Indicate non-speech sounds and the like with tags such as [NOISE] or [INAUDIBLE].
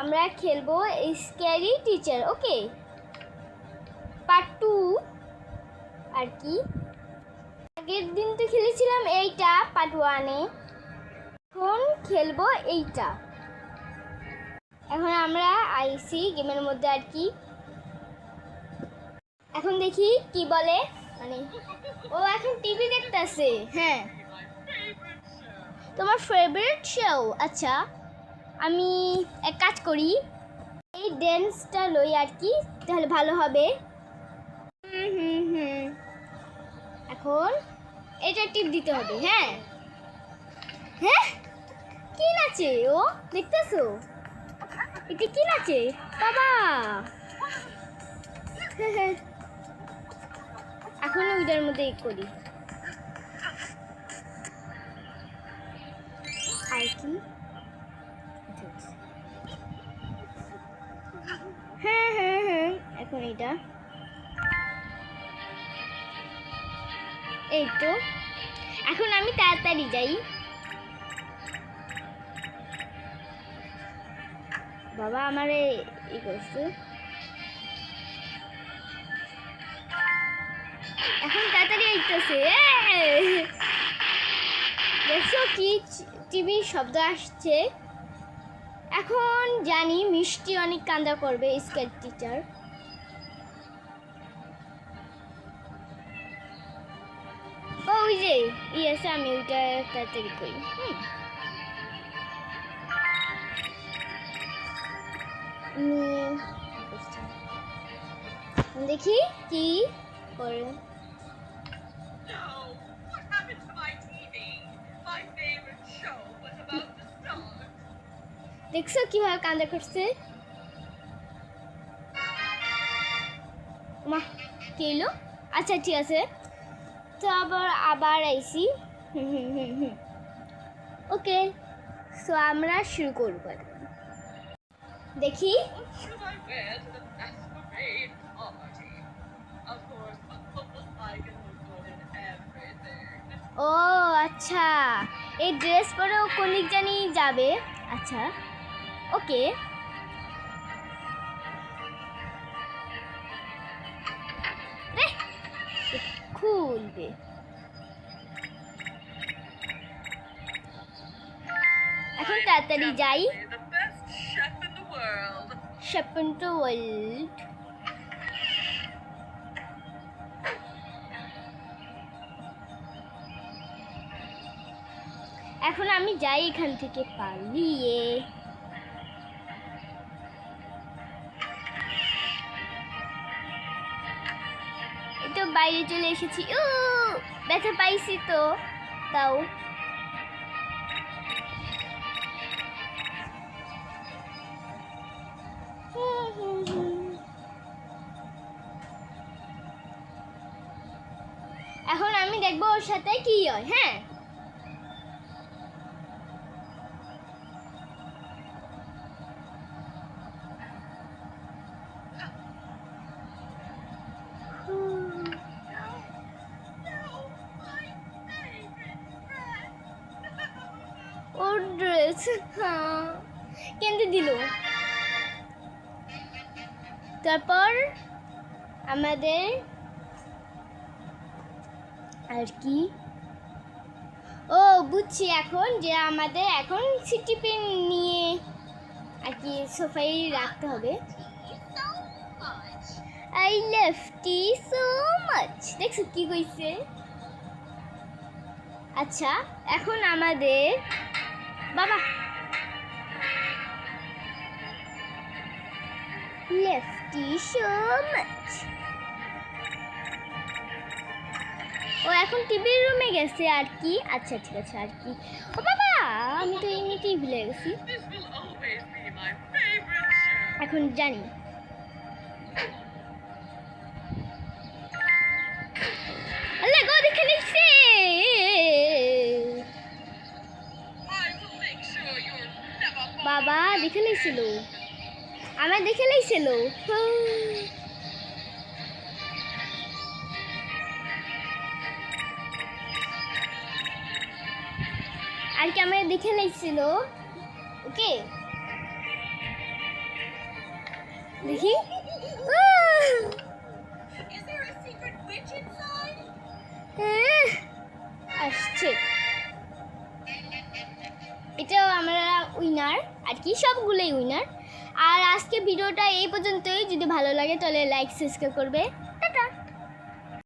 আমরা খেলব scary teacher okay part two আর কি? আগের দিন তো খেলেছিলাম এইটা পার্ট ওয়ানে এখন খেলব এইটা। এখন আমরা আইসি গেমের মধ্যে আর কি। এখন দেখি কি বলে মানে ও এখন টিভি দেখতেছে। হ্যাঁ। তোমার ফেভারিট শো আচ্ছা আমি এক কাজ করি। এই ড্যান্সটা লই আর কি, তাহলে ভালো হবে। হুম হুম হুম। এখন এটা টিপ দিতে হবে হ্যাঁ? হ্যাঁ? কি নাচে ও? দেখতেছো? এটা কি নাচে? বাবা! [LAUGHS] এখন ওইটার মধ্যে করি। কি হ্যাঁ হ্যাঁ হ্যাঁ। এখন এটা এই তো। এখন আমি তাড়াতাড়ি যাই। বাবা আমারে ই করছে। এখন তাড়াতাড়ি আইতেছে দেখছ কি টিভির শব্দ আসছে। এখন জানি মিষ্টি অনেক কান্দা করবে, স্কেট টিচার। ওই যে ই আমি ওইটা তাড়াতাড়ি করি, হুম। দেখি কি করে দেখছ কীভাবে কান্দা করছে? মা, কি এলো? আচ্ছা ঠিক আছে। তো আবার আবার আইসি। হুম হুম হুম হুম। ওকে সো আমরা শুরু করব দেখি. ও আচ্ছা। এই ড্রেস পরে ও কোন দিক জানি যাবে। আচ্ছা। ওকে খুলবে। এখন তাড়াতাড়ি যাই। ওয়ার্ল্ড এখন আমি যাই এখান থেকে পালিয়ে। তো বাইরে চলে এসেছি উ, ব্যথা পাইছি তো, তাও। এখন আমি দেখব ওর সাথে কি হয় হ্যাঁ হ্যাঁ। কেন্দ্রে দিল। তারপর আমাদের আর কি? ও, বুঝছি এখন যে আমাদের এখন সিটি পেন নিয়ে আর কি সোফাই রাখতে হবে। I love T so much দেখছ কি কইছে? আচ্ছা এখন আমাদের বাবা। লেফটি সো মাচ ও এখন টিভির রুমে গেছে আর কি? আচ্ছা ঠিক আছে আর কি? ও বাবা আমি তো এমনিতেই ভুলে গেছি. এখন জানি। বাবা, দেখে নিছিল আমার দেখে নিছিল আর কি আমার দেখে নিছিল ওকে দেখি? আহ! আসছে এটাও আমরা উইনার, আর কি, সবগুলোই উইনার। আর আজকে ভিডিওটা এই পর্যন্তই। যদি ভালো লাগে তাহলে লাইক সাবস্ক্রাইব করবে।